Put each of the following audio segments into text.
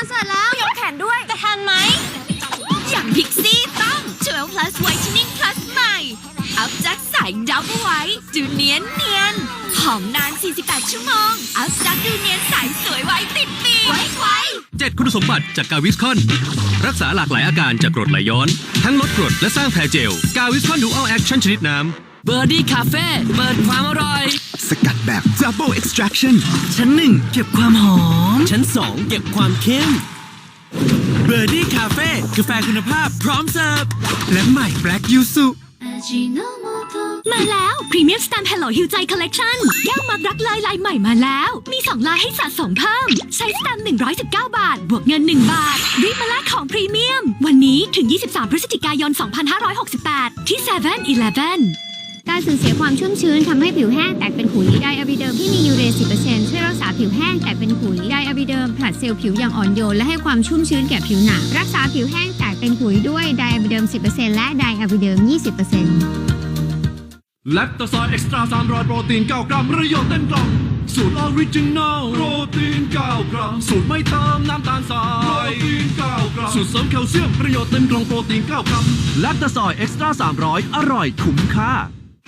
อนเสิร์ตแล้วยกแขนด้วย จะทันไหม อย่างพิกซี่ต้อง12 plus whitening plus ใหม่ อัพจากใสดับไว้ดูเนียนเนียนหอมนาน 48 ชั่วโมง อัพจากดูเนียนใสสวยไว้ติดปีไว้ไว้7คุณสมบัติจากกาวิสคอน รักษาหลากหลายอาการจากกรดไหลย้อน ทั้งลดกรดและสร้างแผลเจล กาวิสคอนดูอัลแอคชั่นชนิดน้ำ เบอร์ดี้คาเฟ่เปิดความอร่อย สกัดแบบ Double Extraction ชั้นหนึ่งเก็บความหอม ชั้นสองเก็บความเข้มเบอร์ดี้คาเฟ่กาแฟคุณภาพพร้อมเสิร์ฟ และใหม่ Black Yuzu มาแล้วพรีเมียมสแตม Hello ฮิวใจคอลเลกชันแก้วมักรักลายลายใหม่มาแล้ว มี 2 ลายให้สะสมเพิ่ม ใช้สแตมป์119 บาท บวกเงิน 1 บาท รีบมาแลกของพรีเมียม วันนี้ถึง 23 พฤศจิกายน 2568 ที่7 e เ e ่ e อ การสูญเสียความชุ่มชื้นทำให้ผิวแห้งแตกเป็นขุยไดอะบิเดิมที่มียูเรีย10%ช่วยรักษาผิวแห้งแตกเป็นขุยไดอะบิเดิมผลัดเซลล์ผิวอย่างอ่อนโยนและให้ความชุ่มชื้นแก่ผิวหนังรักษาผิวแห้งแตกเป็นขุยด้วยไดอะบิเดิม10%และไดอะบิเดิม20%แลคตาซอยเอ็กซ์ตร้า300 โปรตีน 9 กรัมประโยชน์เต็มกล่องสูตรออริจินอลโปรตีน 9 กรัม สูตรไม่เติมน้ำตาลทรายโปรตีน 9 กรัม สูตรเสริมแคลเซียมประโยชน์เต็มกล่องโปรตีน 9 กรัมแลคตาซอยเอ็กซ์ตร้า300 อร่อยคุ้มค่า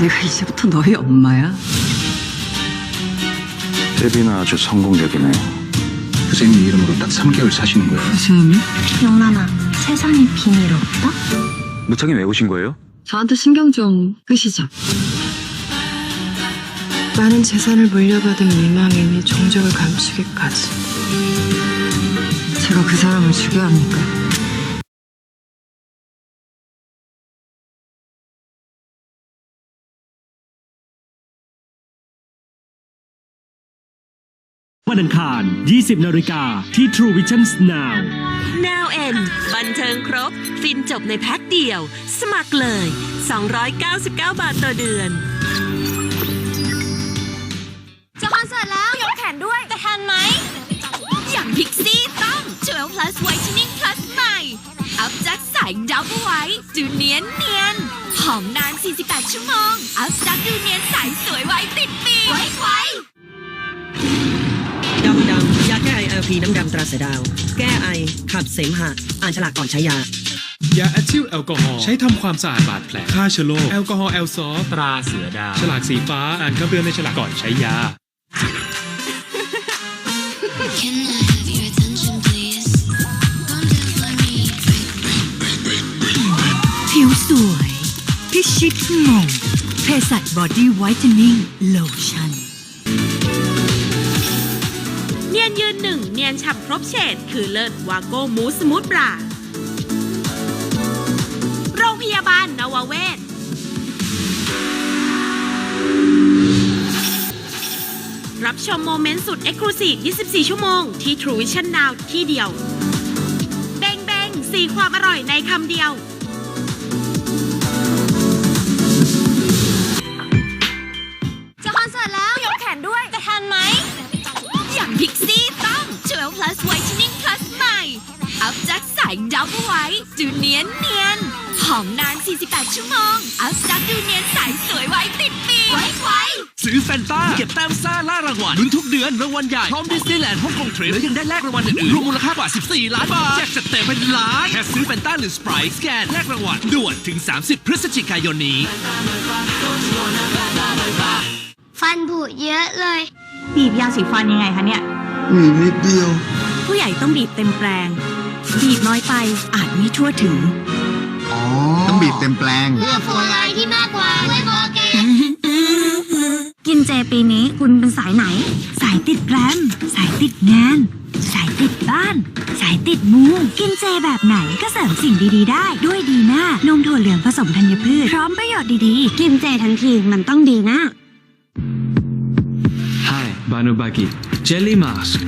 내가 이제부터 너희 엄마야? 데뷔는 아주 성공적이네. 선생님 이름으로 딱 3개월 사시는 거예요. 무슨 의미? 영란아, 세상에 비밀 없다? 무창이 왜 오신 거예요? 저한테 신경 좀 끄시죠. 많은 재산을 물려받은 미망인이 종적을 감추기까지. 제가 그 사람을 죽여야 합니까? วันอังคาร 20 นาฬิกาที่ True Visions Now Now N บันเทิงครบ ฟินจบในแพ็คเดียว สมัครเลย 299 บาทต่อเดือน จะคอนเสิร์ตแล้ว ยกแขนด้วย จะทันไหม อย่างพิกซี่ต้อง12 plus whitening plus ใหม่ อัพจากใสดับไว้ ดูเนียนเนียนหอมนาน 48 ชั่วโมง อัพจากดูเนียนใสสวยไว้ติดปีกไว้ไว้ พีน้ำดำตราเสือดาว แก้ไอ ขับเสมหะ อ่านฉลากก่อนใช้ยายาแอทิลแอลกอฮอล์ใช้ทำความสะอาดบาดแผลฆ่าเชื้อโรคแอลกอฮอล์แอลซอตราเสือดาว ฉลากสีฟ้าอ่านคำเตือนในฉลากก่อนใช้ยาผิวสวย พิชิตงงเภสัชบอดี้ไวท์นิ่งโลชั่น ยนยืนหนึ่งเนียนฉ่ำครบเฉดคือเลิศวาโก้มูสมูทบราโรงพยาบาลนวเวศรับชมโมเมนต์สุดเอ็กซ์คลูซีฟ24 ชั่วโมง ที่ True Vision Now ที่เดียว เบงเบงสีความอร่อยในคำเดียว ดับไว้ ดูเนียนเนียนหอมนาน 48 ชั่วโมงอัพจากดูเนียนใสสวยไว้ติดปีกไว้ไว้ซื้อแฟนตาเก็บแต้มซ่าล่ารางวัลลุ้นทุกเดือนรางวัลใหญ่ พร้อมดิสนีย์แลนด์ฮ่องกงทริปแล้วยังได้แลกรางวัลอื่นๆรวมมูลค่ากว่า 14 ล้านบาทแจกจัดเต็มเป็นล้านแค่ซื้อแฟนตาหรือสไปร์สแกนแลกรางวัลด่วนถึง 30 พฤศจิกายนนี้ ฟันผุเยอะเลย บีบยาสีฟันยังไงคะเนี่ย มีนิดเดียว ผู้ใหญ่ต้องบีบเต็มแปลง บีบน้อยไปอาจไม่ทั่วถึง อ๋อต้องบีบเต็มแปลง เพื่อฟูไลที่มากกว่าไม่พอแกกินเจปีนี้คุณเป็นสายไหน สายติดแกรมสายติดงาน สายติดบ้าน สายติดมู กินเจแบบไหนก็เสริมสิ่งดีๆ ได้ด้วยดีน่านมถั่วเหลืองผสมธัญพืช พร้อมประโยชน์ดีๆ กินเจทั้งทีมันต้องดีนะ Hi Banubagi Jelly Mask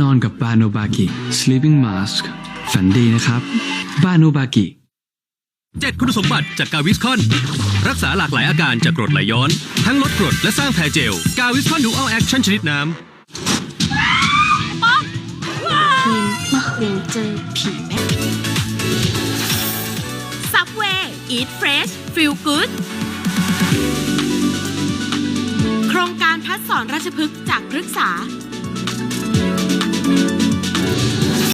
นอนกับบาโนบากิ sleeping mask ฝันดีนะครับ บาโนบากิ 7 คุณสมบัติจากกาวิสคอน รักษาหลากหลายอาการจากกรดไหลย้อน ทั้งลดกรดและสร้างแผลเจล กาวิสคอนดูอัลแอคชั่นชนิดน้ำ Subway Eat Fresh Feel Good โครงการพัฒสอนราชพฤกษ์จากพฤกษา